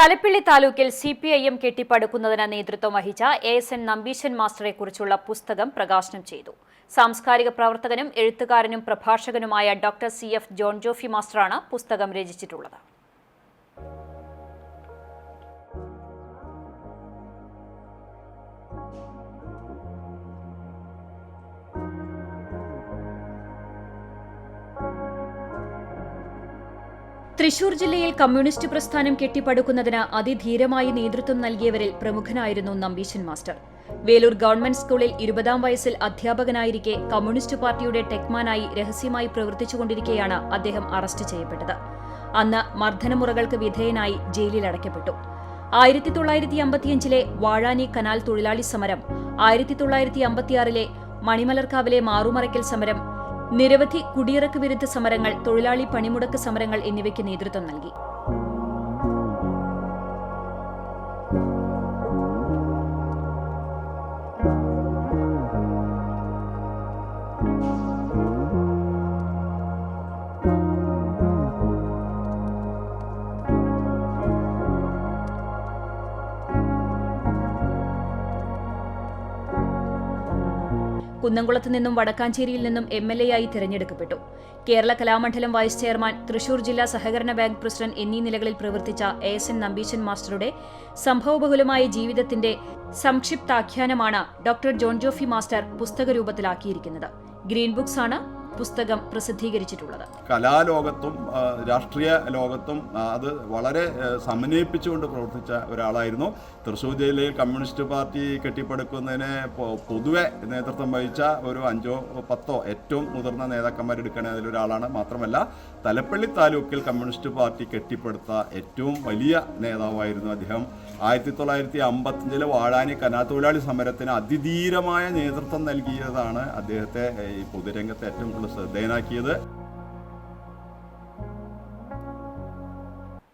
തലപ്പിള്ളി താലൂക്കിൽ C P I M കെട്ടിപ്പടുക്കുന്നതിന് നേതൃത്വം വഹിച്ച എ എസ് എൻ നമ്പീശൻ മാസ്റ്ററെ കുറിച്ചുള്ള പുസ്തകം പ്രകാശനം ചെയ്തു. സാംസ്കാരിക പ്രവർത്തകനും എഴുത്തുകാരനും പ്രഭാഷകനുമായ doctor C F John Jophy മാസ്റ്ററാണ് പുസ്തകം രചിച്ചിട്ടുള്ളത്. തൃശൂർ ജില്ലയിൽ കമ്മ്യൂണിസ്റ്റ് പ്രസ്ഥാനം കെട്ടിപ്പടുക്കുന്നതിന് അതിധീരമായി നേതൃത്വം നൽകിയവരിൽ പ്രമുഖനായിരുന്നു നമ്പീശൻ മാസ്റ്റർ. വേലൂർ ഗവൺമെന്റ് സ്കൂളിൽ ഇരുപതാം വയസ്സിൽ അധ്യാപകനായിരിക്കെ കമ്മ്യൂണിസ്റ്റ് പാർട്ടിയുടെ ടെക്മാനായി രഹസ്യമായി പ്രവർത്തിച്ചുകൊണ്ടിരിക്കെയാണ് അദ്ദേഹം അറസ്റ്റ് ചെയ്യപ്പെട്ടത്. അന്ന് മർദ്ദനമുറകൾക്ക് വിധേയനായി ജയിലിൽ അടയ്ക്കപ്പെട്ടു. ആയിരത്തി തൊള്ളായിരത്തി അമ്പത്തിയഞ്ചിലെ വാഴാനി കനാൽ തൊഴിലാളി സമരം ആയിരത്തി തൊള്ളായിരത്തി അമ്പത്തിയാറിലെ മണിമലർക്കാവിലെ മാറുമറയ്ക്കൽ സമരം നിരവധി കുടിയിറക്ക് വിരുദ്ധ സമരങ്ങൾ തൊഴിലാളി പണിമുടക്ക് സമരങ്ങൾ എന്നിവയ്ക്ക് നേതൃത്വം നൽകി. കുന്നംകുളത്ത് നിന്നും വടക്കാഞ്ചേരിയിൽ നിന്നും എം എൽ എ ആയി തിരഞ്ഞെടുക്കപ്പെട്ടു. കേരള കലാമണ്ഡലം വൈസ് ചെയർമാൻ തൃശൂർ ജില്ലാ സഹകരണ ബാങ്ക് പ്രസിഡന്റ് എന്നീ നിലകളിൽ പ്രവർത്തിച്ച എ എസ് എൻ നമ്പീശൻ മാസ്റ്ററുടെ സംഭവബഹുലമായ ജീവിതത്തിന്റെ സംക്ഷിപ്താഖ്യാനമാണ് ഡോക്ടർ ജോൺ ജോഫി മാസ്റ്റർ പുസ്തക രൂപത്തിലാക്കിയിരിക്കുന്നത് ഗ്രീൻ ബുക്സ് ആണ് പുസ്തകം പ്രസിദ്ധീകരിച്ചിട്ടുള്ളത്. കലാലോകത്തും രാഷ്ട്രീയ ലോകത്തും അത് വളരെ സമന്വയിപ്പിച്ചുകൊണ്ട് പ്രവർത്തിച്ച ഒരാളായിരുന്നു. തൃശ്ശൂർ ജില്ലയിൽ കമ്മ്യൂണിസ്റ്റ് പാർട്ടി കെട്ടിപ്പടുക്കുന്നതിന് പൊതുവെ നേതൃത്വം വഹിച്ച ഒരു അഞ്ചോ പത്തോ ഏറ്റവും മുതിർന്ന നേതാക്കന്മാരെടുക്കണ അതിലൊരാളാണ്. മാത്രമല്ല തലപ്പള്ളി താലൂക്കിൽ കമ്മ്യൂണിസ്റ്റ് പാർട്ടി കെട്ടിപ്പടുത്ത ഏറ്റവും വലിയ നേതാവായിരുന്നു അദ്ദേഹം. ആയിരത്തി തൊള്ളായിരത്തി അമ്പത്തഞ്ചിലെ വാഴാനി കനാ തൊഴിലാളി സമരത്തിന് അതിധീരമായ നേതൃത്വം നൽകിയതാണ് അദ്ദേഹത്തെ ഈ പൊതുരംഗത്ത് ഏറ്റവും കൂടുതൽ olursa DNA'yı da